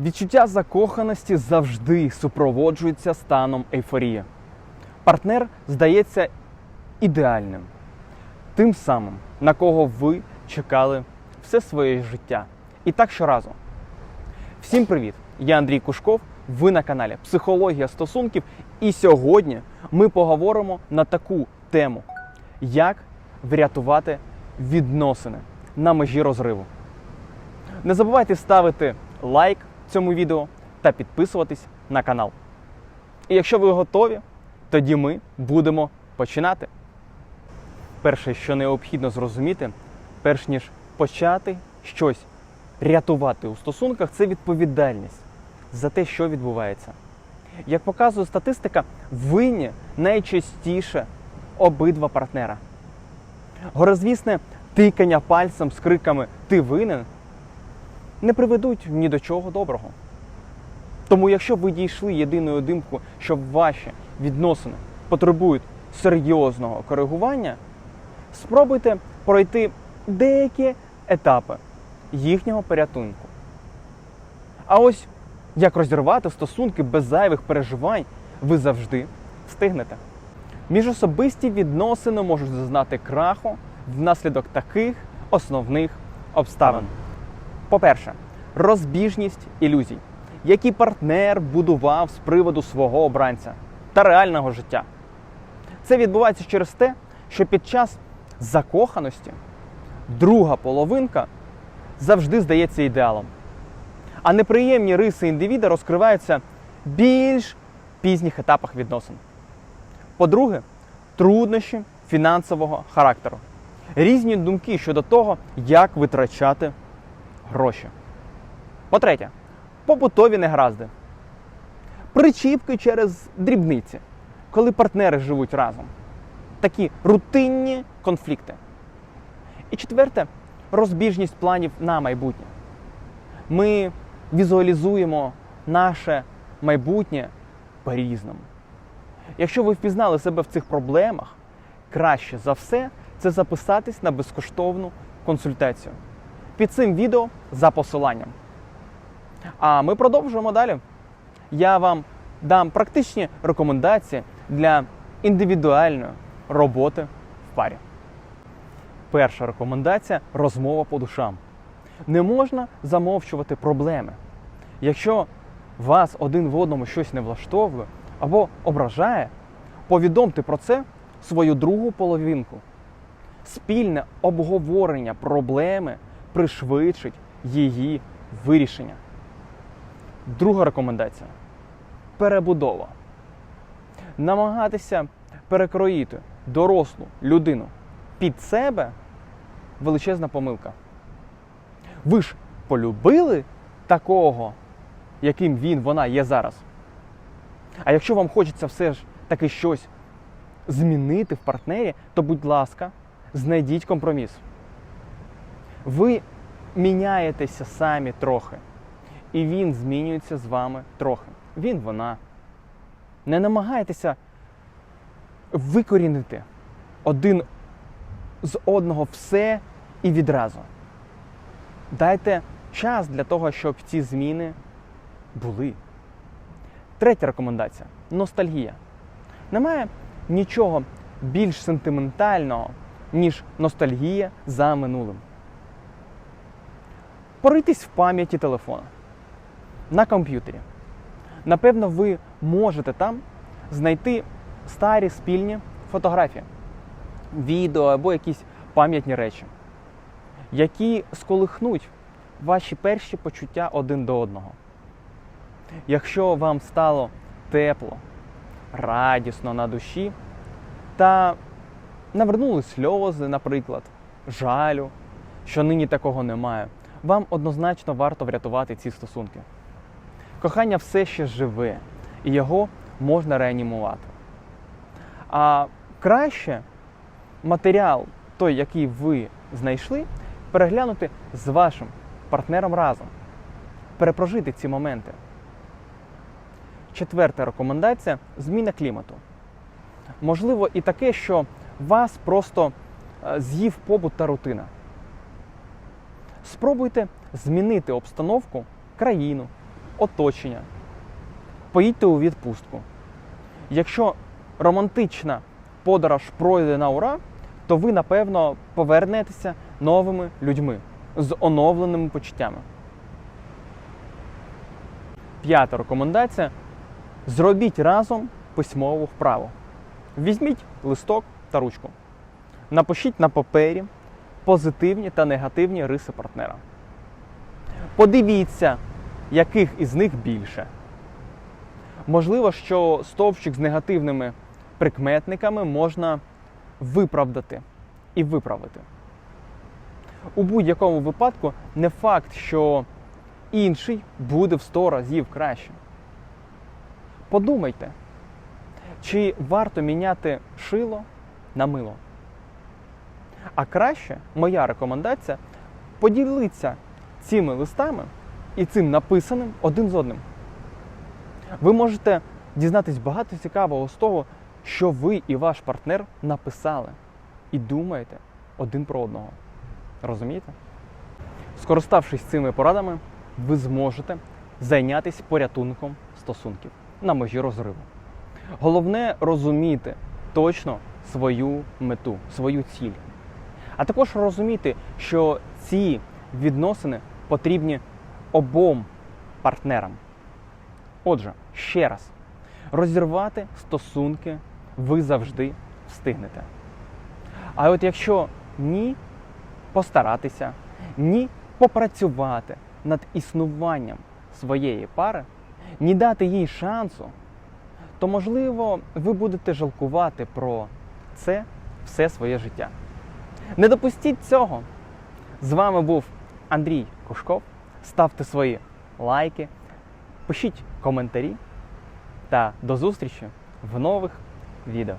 Відчуття закоханості завжди супроводжується станом ейфорії. Партнер здається ідеальним, тим самим, на кого ви чекали все своє життя. І так щоразу. Всім привіт! Я Андрій Кушков. Ви на каналі Психологія стосунків. І сьогодні ми поговоримо на таку тему: як врятувати відносини на межі розриву. Не забувайте ставити лайк цьому відео та підписуватись на канал. І якщо ви готові, тоді ми будемо починати. Перше, що необхідно зрозуміти, перш ніж почати щось рятувати у стосунках, це відповідальність за те, що відбувається. Як показує статистика, винні найчастіше обидва партнера. Горозвісне тикання пальцем з криками Ти винен не приведуть ні до чого доброго. Тому, якщо ви дійшли єдиної думку, що ваші відносини потребують серйозного коригування, спробуйте пройти деякі етапи їхнього порятунку. А ось як розірвати стосунки без зайвих переживань, ви завжди встигнете. Міжособисті відносини можуть зазнати краху внаслідок таких основних обставин. По-перше, розбіжність ілюзій, які партнер будував з приводу свого обранця та реального життя. Це відбувається через те, що під час закоханості друга половинка завжди здається ідеалом. А неприємні риси індивіда розкриваються більш пізніх етапах відносин. По-друге, труднощі фінансового характеру. Різні думки щодо того, як витрачати гроші. По-третє, побутові негаразди. Причіпки через дрібниці, коли партнери живуть разом. Такі рутинні конфлікти. І четверте розбіжність планів на майбутнє. Ми візуалізуємо наше майбутнє по-різному. Якщо ви впізнали себе в цих проблемах, краще за все це записатись на безкоштовну консультацію під цим відео за посиланням. А ми продовжуємо далі. Я вам дам практичні рекомендації для індивідуальної роботи в парі. Перша рекомендація розмова по душам. Не можна замовчувати проблеми. Якщо вас один в одному щось не влаштовує або ображає, повідомте про це свою другу половинку. Спільне обговорення проблеми пришвидшить її вирішення. Друга рекомендація перебудова. Намагатися перекроїти дорослу людину під себе величезна помилка. Ви ж полюбили такого, яким він, вона є зараз. А якщо вам хочеться все ж таки щось змінити в партнері, то, будь ласка, знайдіть компроміс. Ви міняєтеся самі трохи, і він змінюється з вами трохи. Він, вона. Не намагайтеся викорінити один з одного все і відразу. Дайте час для того, щоб ці зміни були. Третя рекомендація ностальгія. Немає нічого більш сентиментального, ніж ностальгія за минулим. Порийтесь в пам'яті телефона на комп'ютері. Напевно, ви можете там знайти старі спільні фотографії, відео або якісь пам'ятні речі, які сколихнуть ваші перші почуття один до одного. Якщо вам стало тепло, радісно на душі, та навернули сльози, наприклад, жалю, що нині такого немає, вам однозначно варто врятувати ці стосунки. Кохання все ще живе, і його можна реанімувати. А краще матеріал, той, який ви знайшли, переглянути з вашим партнером разом, перепрожити ці моменти. Четверта рекомендація зміна клімату. Можливо, і таке, що вас просто е, з'їв побут та рутина. Спробуйте змінити обстановку, країну, оточення. Поїдьте у відпустку. Якщо романтична подорож пройде на ура, то ви, напевно, повернетеся новими людьми з оновленими почуттями. П'ята рекомендація: зробіть разом письмову вправу. Візьміть листок та ручку. Напишіть на папері позитивні та негативні риси партнера. Подивіться, яких із них більше. Можливо, що стовпчик з негативними прикметниками можна виправдати і виправити. У будь-якому випадку не факт, що інший буде в 100 разів краще. Подумайте, чи варто міняти шило на мило. А краще, моя рекомендація, поділитися цими листами і цим написаним один з одним. Ви можете дізнатись багато цікавого з того, що ви і ваш партнер написали і думаєте один про одного. Розумієте? Скориставшись цими порадами, ви зможете зайнятися порятунком стосунків на межі розриву. Головне розуміти точно свою мету, свою ціль. А також розуміти, що ці відносини потрібні обом партнерам. Отже, ще раз, розірвати стосунки ви завжди встигнете. А от якщо ні, постаратися, ні попрацювати над існуванням своєї пари, ні дати їй шансу, то можливо ви будете жалкувати про це все своє життя. Не допустіть цього. З вами був Андрій Кушков. Ставте свої лайки, пишіть коментарі та до зустрічі в нових відео.